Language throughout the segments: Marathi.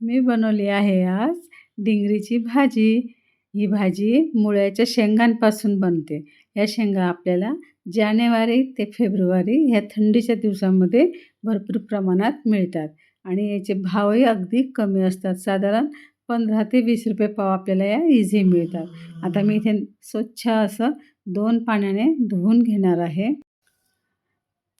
मी बनवली आहे आज डिंगरीची भाजी. ही भाजी मुळ्याच्या शेंगांपासून बनते. या शेंगा आपल्याला जानेवारी ते फेब्रुवारी ह्या थंडीच्या दिवसामध्ये भरपूर प्रमाणात मिळतात. आणि याचे भावही अगदी कमी असतात. साधारण पंधरा ते वीस रुपये पाव आपल्याला या इझी मिळतात. आता मी इथे स्वच्छ असं दोन पाण्याने धुवून घेणार आहे.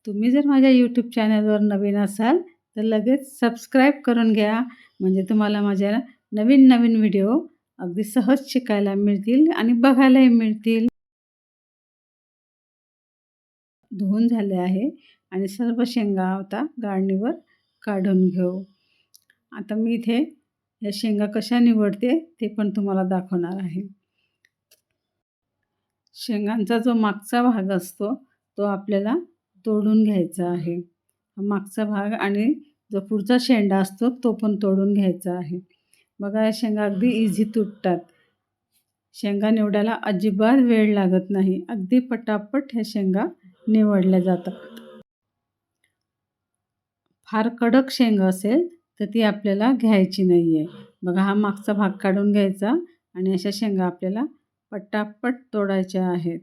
तुम्ही जर माझ्या यूट्यूब चॅनलवर नवीन असाल तर लगेच सबस्क्राईब करून घ्या. म्हणजे तुम्हाला माझ्या नवीन नवीन व्हिडिओ अगदी सहज शिकायला मिळतील आणि बघायलाही मिळतील. धुवून झाले आहे आणि सर्व शेंगा आता गाळणीवर काढून घेऊ. आता मी इथे या शेंगा कशा निवडते ते पण तुम्हाला दाखवणार आहे. शेंगांचा जो मागचा भाग असतो तो आपल्याला तोडून घ्यायचा आहे. मागचा भाग आणि जो पुढचा शेंडा असतो तो पण तोडून घ्यायचा आहे. बघा या शेंगा अगदी इझी तुटतात. शेंगा निवडायला अजिबात वेळ लागत नाही. अगदी पटापट ह्या शेंगा निवडल्या जातात. फार कडक शेंगा असेल तर ती आपल्याला घ्यायची नाही आहे बघा हा मागचा भाग काढून घ्यायचा आणि अशा शेंगा आपल्याला पटापट तोडायच्या आहेत.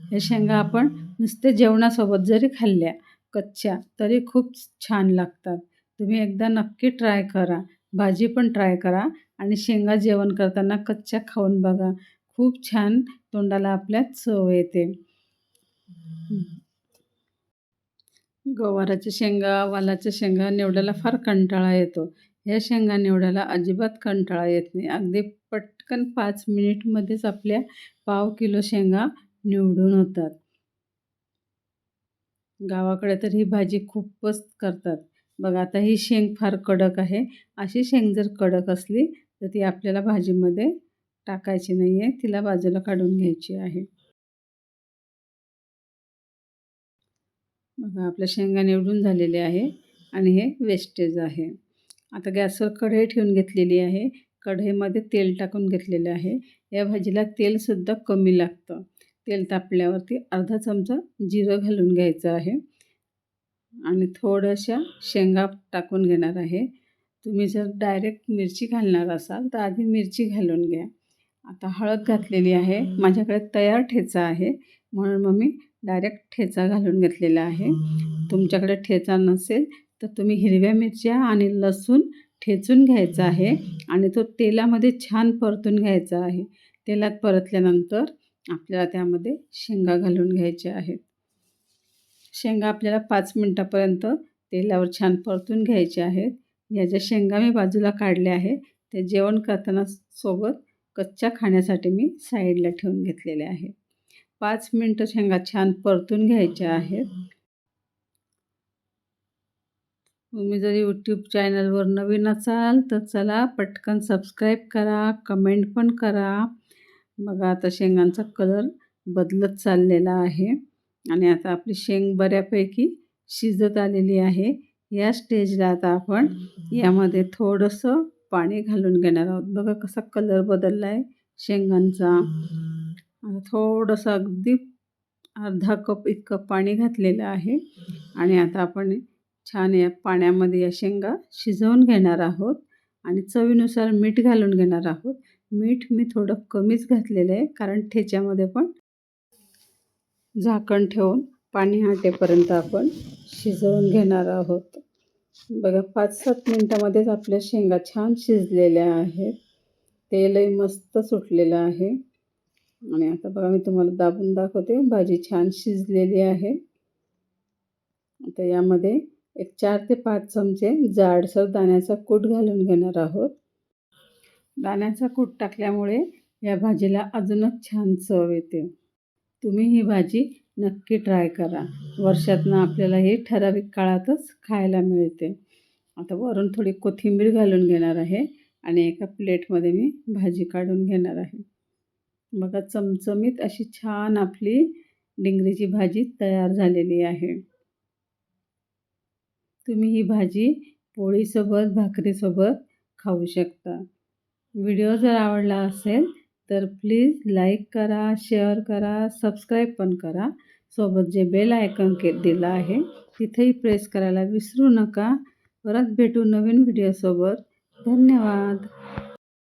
या शेंगा आपण नुसते जेवणासोबत जरी खाल्ल्या कच्च्या तरी खूप छान लागतात. तुम्ही एकदा नक्की ट्राय करा. भाजी पण ट्राय करा आणि शेंगा जेवण करताना कच्च्या खाऊन बघा. खूप छान तोंडाला आपल्या चव येते. गवाराच्या शेंगा वालाच्या शेंगा निवडायला फार कंटाळा येतो. ह्या शेंगा निवडायला अजिबात कंटाळा येत नाही. अगदी पटकन पाच मिनिटमध्येच आपल्या पाव किलो शेंगा निवडून होतात. गावाकडे तर ही भाजी खूपच करतात. बघा आता ही शेंग फार कडक आहे. अशी शेंग जर कडक असली तर ती आपल्याला भाजीमध्ये टाकायची नाही आहे तिला बाजूला काढून घ्यायची आहे. बघा आपल्या शेंगा निवडून झालेले आहे आणि हे वेस्टेज आहे. आता गॅसवर कढई ठेवून घेतलेली आहे. कढईमध्ये तेल टाकून घेतलेलं आहे. या भाजीला तेलसुद्धा कमी लागतं. तेल तापल्यावरती अर्धा चमचा जिरं घालून घ्यायचं आहे. आणि थोड्याशा शेंगा टाकून घेणार आहे. तुम्ही जर डायरेक्ट मिरची घालणार असाल तर आधी मिरची घालून घ्या. आता हळद घातलेली आहे. माझ्याकडे तयार ठेचा आहे. म्हणून मग मी डायरेक्ट ठेचा घालून घेतलेला आहे. तुमच्याकडे ठेचा नसेल तर तुम्ही हिरव्या मिरच्या आणि लसूण ठेचून घ्यायचा आहे. आणि तो तेलामध्ये छान परतून घ्यायचा आहे. तेलात परतल्यानंतर आपल्याला त्यामध्ये शेंगा घालून घ्यायच्या आहेत. शेंगा आपल्याला पाच मिनटापर्यंत तेलावर छान परतून घ्यायचे आहेत. या ज्या शेंगा मी बाजूला काढल्या आहे ते जेवण करताना सोबत कच्च्या खाण्यासाठी मी साईडला ठेवून घेतलेले आहे पाच मिनटं शेंगा छान परतून घ्यायच्या आहेत. तुम्ही जर यूट्यूब चॅनलवर नवीन असाल तर चला पटकन सबस्क्राईब करा कमेंट पण करा. बघा आता शेंगांचा कलर बदलत चाललेला आहे आणि आता आपली शेंग बऱ्यापैकी शिजत आलेली आहे. या स्टेजला आता आपण यामध्ये थोडंसं पाणी घालून घेणार आहोत. बघा कसा कलर बदलला आहे शेंगांचा. आता थोडंसं अगदी अर्धा कप इतकं पाणी घातलेलं आहे आणि आता आपण छान या पाण्यामध्ये या शेंगा शिजवून घेणार आहोत आणि चवीनुसार मीठ घालून घेणार आहोत. मीठ मी थोडं कमीच घातलेलं आहे कारण ठेच्यामध्ये पण झाकण ठेवून पाणी आटेपर्यंत आपण शिजवून घेणार आहोत. बघा पाच सात मिनटामध्येच आपल्या शेंगा छान शिजलेल्या आहेत. तेलही मस्त सुटलेलं आहे. आणि आता बघा मी तुम्हाला दाबून दाखवते. भाजी छान शिजलेली आहे. आता यामध्ये एक चार ते पाच चमचे जाडसर दाण्याचा कूट घालून घेणार आहोत. दाण्याचा कूट टाकल्यामुळे या भाजीला अजूनच छान चव येते. तुम्ही ही भाजी नक्की ट्राय करा. वर्षातनं आपल्याला ही ठराविक काळातच खायला मिळते. आता वरून थोडी कोथिंबीर घालून घेणार आहे आणि एका प्लेटमध्ये मी भाजी काढून घेणार आहे. बघा चमचमीत अशी छान आपली डिंगरीची भाजी तयार झालेली आहे. तुम्ही ही भाजी पोळीसोबत भाकरीसोबत खाऊ शकता. व्हिडिओ जर आवडला असेल तर प्लीज लाईक करा शेअर करा सबस्क्राईब पण करा. सोबत जे बेल आयकॉन के दिलं आहे तिथेही प्रेस करायला विसरू नका. परत भेटू नवीन व्हिडिओसोबत. धन्यवाद.